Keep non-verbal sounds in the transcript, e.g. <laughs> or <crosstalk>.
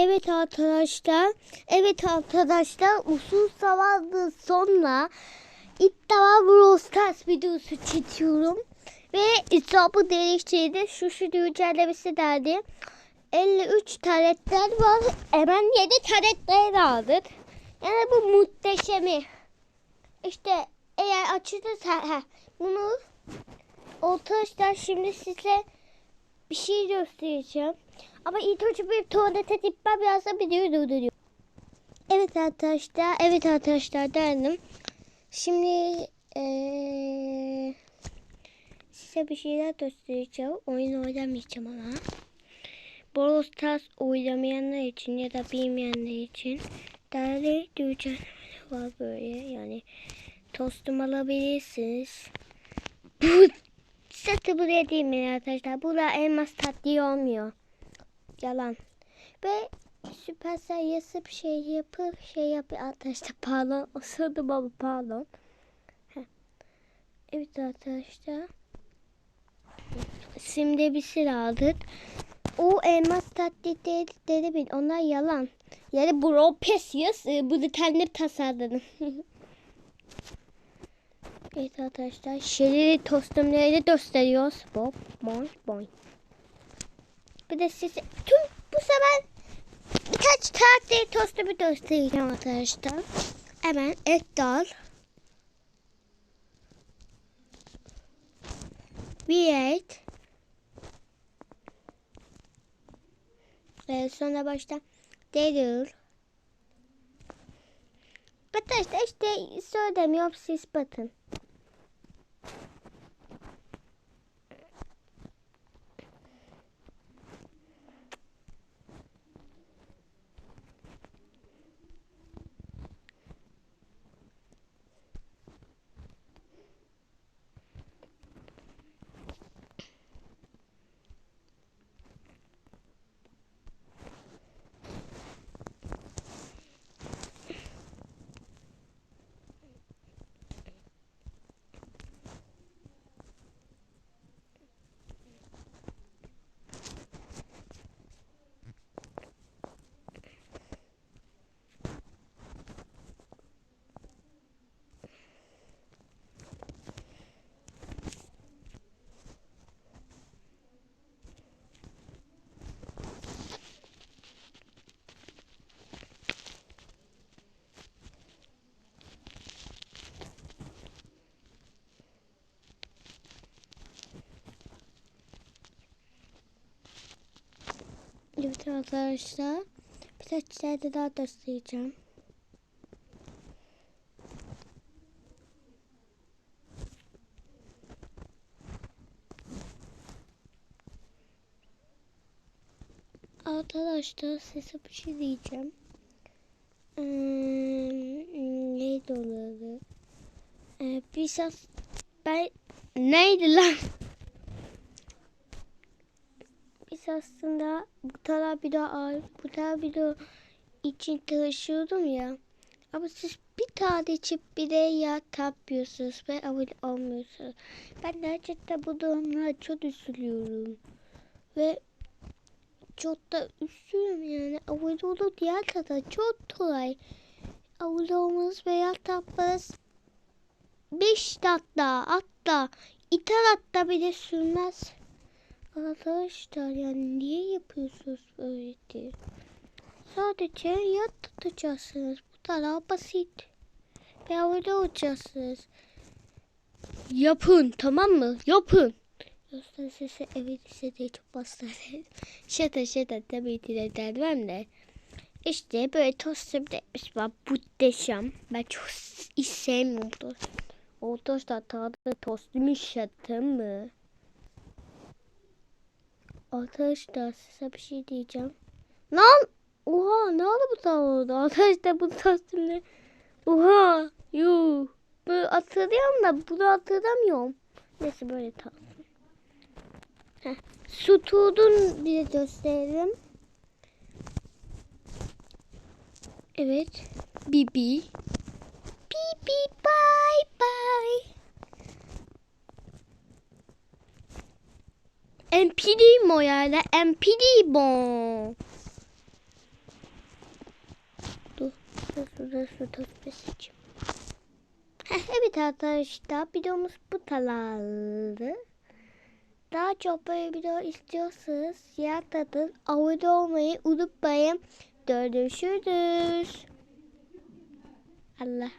Evet arkadaşlar. Evet arkadaşlar. Uzun zamandır sonra ilk defa videosu çekiyorum. Ve hesabı değiştirdi. Şu şu güncellemesi derdi. 53 taletler var. Hemen 7 taletler aldık. Yani bu muhteşemi. İşte eğer açılırsa ha, bunu arkadaşlar şimdi size bir şey göstereceğim. Ama ilk önce bir tuvalete gitmem lazım videoyu durduruyor. Evet arkadaşlar, evet arkadaşlar derdim. Şimdi eee, size bir şeyler göstereceğim. Oyun oynamayacağım ama. Brawl Stars oynamayanlar için ya da bilmeyenler için değerli düzenlemeler var böyle yani tostum alabilirsiniz. Bu satı buraya değil mi arkadaşlar? Burada elmas tatlı olmuyor. Yalan. Ve Süpersel yazıp şey yapıp şey yapıyor arkadaşlar pardon <laughs> osurdum ama pardon. Evet arkadaşlar. Şimdi bir şey aldık. O elmas taklitleri dedi bin. Onlar yalan. Yani bro pes yaz. Bunu kendim tasarladım. <laughs> evet arkadaşlar. Şerili tostumları gösteriyoruz. Bob, boy, boy. Bir de size tüm bu sefer birkaç karakteri tostumu göstereceğim arkadaşlar. Hemen et dal. Et. Ve sonra başta Daryl. Arkadaşlar işte söylemiyorum siz bakın. Evet arkadaşlar. Birkaç yerde daha göstereceğim. Arkadaşlar size bir şey diyeceğim. Ee, neydi onları? Ee, biraz ben neydi lan? Biz aslında bu taraf bir daha bu taraf bir daha için çalışıyordum ya. Ama siz bir tane içip bir de ya tapıyorsunuz ve abone olmuyorsunuz. Ben gerçekten bu durumlara çok üzülüyorum. Ve çok da üzülüyorum yani. Abone olup diğer tarafa çok kolay. Abone olmanız veya tapmanız 5 dakika hatta iter hatta bile sürmez. Arkadaşlar yani niye yapıyorsunuz böyle. Sadece yat. Bu kadar basit. Ve abone olacaksınız. Yapın tamam mı? Yapın. Yoksa size evet de çok bastırır. <laughs> şata şata tabii ki de dermem de. İşte böyle tostum demiş var. Muhteşem. Ben çok hiç sevmiyorum tost. O tosta tadı tostumun şatı mı? Arkadaşlar size bir şey diyeceğim. Lan! Oha ne oldu bu tavada? Arkadaşlar bu tasdimle. Oha! Yuh! Böyle hatırlıyorum da bunu hatırlamıyorum. Neyse böyle tasdim. Heh. Su tuğdun diye gösterelim. Evet. Bibi moyale empiribo. Dur. evet arkadaşlar videomuz bu kadardı. Daha çok böyle video istiyorsanız yaratadır. Abone olmayı unutmayın. Görüşürüz. Allah.